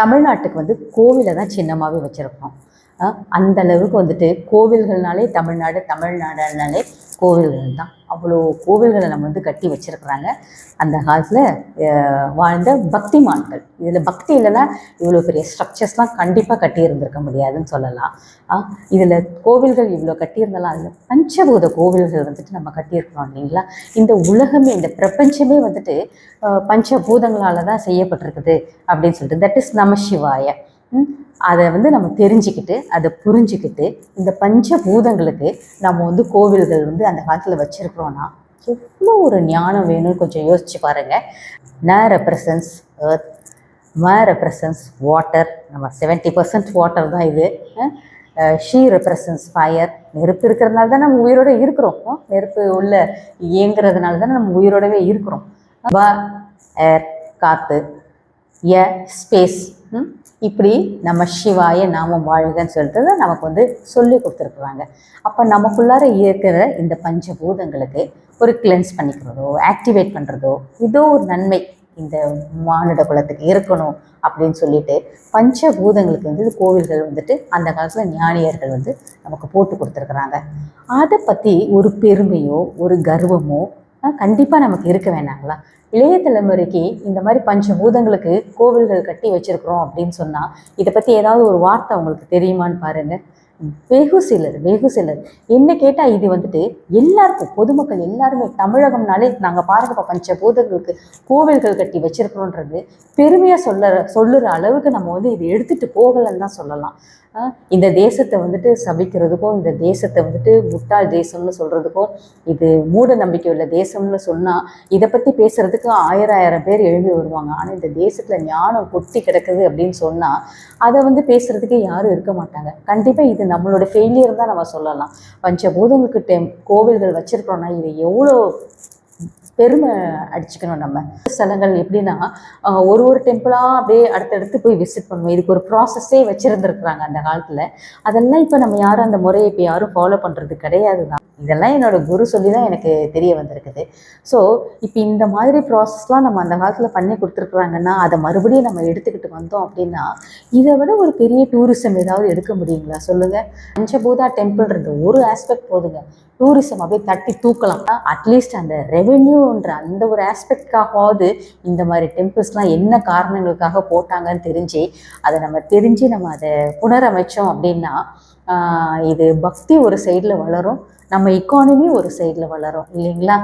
தமிழ்நாட்டுக்கு வந்து கோவிலை தான் சின்னமாகவே வச்சுருக்கோம். அந்த அளவுக்கு வந்துட்டு கோவில்கள்னாலே தமிழ்நாடு தமிழ்நாடுனாலே கோவில்கள் தான். அவ்வளோ கோவில்களை நம்ம வந்து கட்டி வச்சிருக்கிறாங்க. அந்த காலத்தில் வாழ்ந்த பக்திமான்கள். இதில் பக்தி இல்லைன்னா இவ்வளோ பெரிய ஸ்ட்ரக்சர்ஸ்லாம் கண்டிப்பாக கட்டியிருந்திருக்க முடியாதுன்னு சொல்லலாம். இதில் கோவில்கள் இவ்வளோ கட்டியிருந்தாலும் அதில் பஞ்சபூத கோவில்கள் வந்துட்டு நம்ம கட்டியிருக்கிறோம் இல்லைங்களா? இந்த உலகமே இந்த பிரபஞ்சமே வந்துட்டு பஞ்சபூதங்களால் தான் செய்யப்பட்டிருக்குது அப்படின்னு சொல்லிட்டு தட் இஸ் நம சிவாய. அதை வந்து நம்ம தெரிஞ்சுக்கிட்டு அதை புரிஞ்சுக்கிட்டு இந்த பஞ்சபூதங்களுக்கு நம்ம வந்து கோவில்கள் வந்து அந்த காலத்தில் வச்சுருக்குறோன்னா எவ்வளோ ஒரு ஞானம் வேணும்னு கொஞ்சம் யோசிச்சு பாருங்கள் ந ரெப்ரசன்ஸ் எர்த் ம ரெப்ரசன்ஸ் வாட்டர் நம்ம செவன்ட்டி பர்சன்ட் வாட்டர் தான் இது. ஷீ ரெப்ரசன்ஸ் ஃபயர் நெருப்பு இருக்கிறதுனால தான் நம்ம உயிரோட இருக்கிறோம். நெருப்பு உள்ள இயங்குறதுனால தான் நம்ம உயிரோடவே இருக்கிறோம். ப ஏர் காற்று எ ஸ்பேஸ் இப்படி நம்ம சிவாய நாம வாழ்கன்னு சொல்லிட்டு நமக்கு வந்து சொல்லி கொடுத்துருக்குறாங்க. அப்போ நமக்குள்ளார இருக்கிற இந்த பஞ்சபூதங்களுக்கு ஒரு கிளென்ஸ் பண்ணிக்கிறதோ ஆக்டிவேட் பண்ணுறதோ இதோ ஒரு நன்மை இந்த மானுட குலத்துக்கு இருக்கணும் அப்படின்னு சொல்லிட்டு பஞ்சபூதங்களுக்கு வந்து கோவில்கள் வந்துட்டு அந்த காலத்தில் ஞானியர்கள் வந்து நமக்கு போட்டு கொடுத்துருக்குறாங்க. அதை பற்றி ஒரு பெருமையோ ஒரு கர்வமோ கண்டிப்பாக நமக்கு இருக்க வேணாங்களா? இளைய தலைமுறைக்கு இந்த மாதிரி பஞ்சபூதங்களுக்கு கோவில்கள் கட்டி வச்சுருக்குறோம் அப்படின்னு சொன்னால் இதை பற்றி ஏதாவது ஒரு வார்த்தை அவங்களுக்கு தெரியுமான்னு பாருங்கள் வெகு சிலர் வெகு சிலர் என்ன கேட்டால் இது வந்துட்டு எல்லாருக்கும் பொதுமக்கள் எல்லாருமே தமிழகம்னாலே நாங்கள் பாருங்கப்பா பஞ்சபூதங்களுக்கு கோவில்கள் கட்டி வச்சிருக்கிறோன்றது பெருமையாக சொல்ல சொல்லுற அளவுக்கு நம்ம வந்து இதை எடுத்துகிட்டு போகலைன்னு தான் சொல்லலாம். இந்த தேசத்தை வந்துட்டு சபிக்கிறதுக்கும் இந்த தேசத்தை வந்துட்டு முட்டாள் தேசம்னு சொல்கிறதுக்கும் இது மூட நம்பிக்கை உள்ள தேசம்னு சொன்னால் இதை பற்றி பேசுகிறதுக்கு ஆயிரம் ஆயிரம் பேர் எழுதி வருவாங்க. ஆனால் இந்த தேசத்தில் ஞானம் கொட்டி கிடக்குது அப்படின்னு சொன்னால் அதை வந்து பேசுகிறதுக்கு யாரும் இருக்க மாட்டாங்க. கண்டிப்பாக இது நம்மளோட ஃபெயிலியர் தான் நம்ம சொல்லலாம். பஞ்சபூதங்களுக்கு கோவில்கள் வச்சுருக்கோம்னா இது எவ்வளோ பெருமை அடிச்சுக்கணும் நம்ம. ஸ்தலங்கள் எப்படின்னா ஒரு ஒரு டெம்பிளாக அப்படியே அடுத்தடுத்து போய் விசிட் பண்ணுவோம் இதுக்கு ஒரு ப்ராசஸ்ஸே வச்சுருந்துருக்குறாங்க அந்த காலத்தில். அதெல்லாம் இப்போ நம்ம யாரும் அந்த முறையை இப்போ யாரும் ஃபாலோ பண்ணுறது கிடையாது தான். இதெல்லாம் என்னோட குரு சொல்லி தான் எனக்கு தெரிய வந்திருக்குது. ஸோ இப்போ இந்த மாதிரி ப்ராசஸ்லாம் நம்ம அந்த காலத்தில் பண்ணி கொடுத்துருக்குறாங்கன்னா அதை மறுபடியும் நம்ம எடுத்துக்கிட்டு வந்தோம் அப்படின்னா இதை விட ஒரு பெரிய டூரிசம் ஏதாவது எடுக்க முடியுங்களா? சொல்லுங்கள் பஞ்சபூதா டெம்பிள்ன்றது ஒரு ஆஸ்பெக்ட் போதுங்க. டூரிசம் அப்படியே தட்டி தூக்கலாம். அட்லீஸ்ட் அந்த ரெவென்யூன்ற அந்த ஒரு ஆஸ்பெக்ட்காகவாவது இந்த மாதிரி டெம்பிள்ஸ்லாம் என்ன காரணங்களுக்காக போட்டாங்கன்னு தெரிஞ்சு அதை நம்ம தெரிஞ்சு நம்ம அதை புனரமைச்சோம் அப்படின்னா இது பக்தி ஒரு சைடில் வளரும். நம்ம இக்கானமி ஒரு சைடில் வளரும் இல்லைங்களா?